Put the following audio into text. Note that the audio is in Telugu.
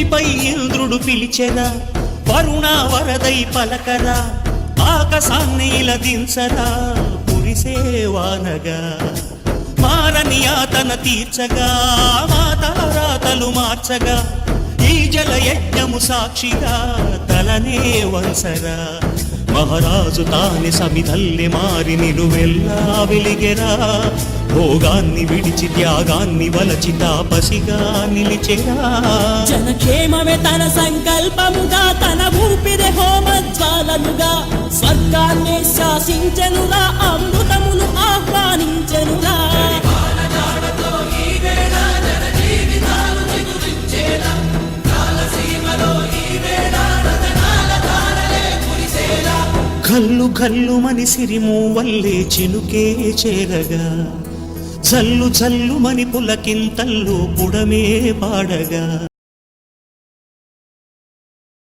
భూమిపై ఇంద్రుడు పిలిచెరా వరుణ వరదై పలకరా? ఆకాశాన్ని ఇలా దించరా కురిసేవానగా మారని ఆతన తీర్చగా? మాతారాతలు మార్చగా? ఈ జల యజ్ఞము సాక్షిగా తలనే వంసరా మహారాజు తాని సమిధల్లె మారి నిలువెల్లా వెలిగెరా. భోగాన్ని విడిచి త్యాగాన్ని వలచి తాపసిగా నిలిచెరా. జనక్షేమమే తన సంకల్పముగా తన ఊపిరి హోమజ్వాలముగా స్వర్గాన్ని శాసించనురా. కల్లు కల్లు మని సిరిము వల్లే చినుకే చేరగా. చల్లు చల్లుమని మని పులకింతల్లు పుడమే పాడగా.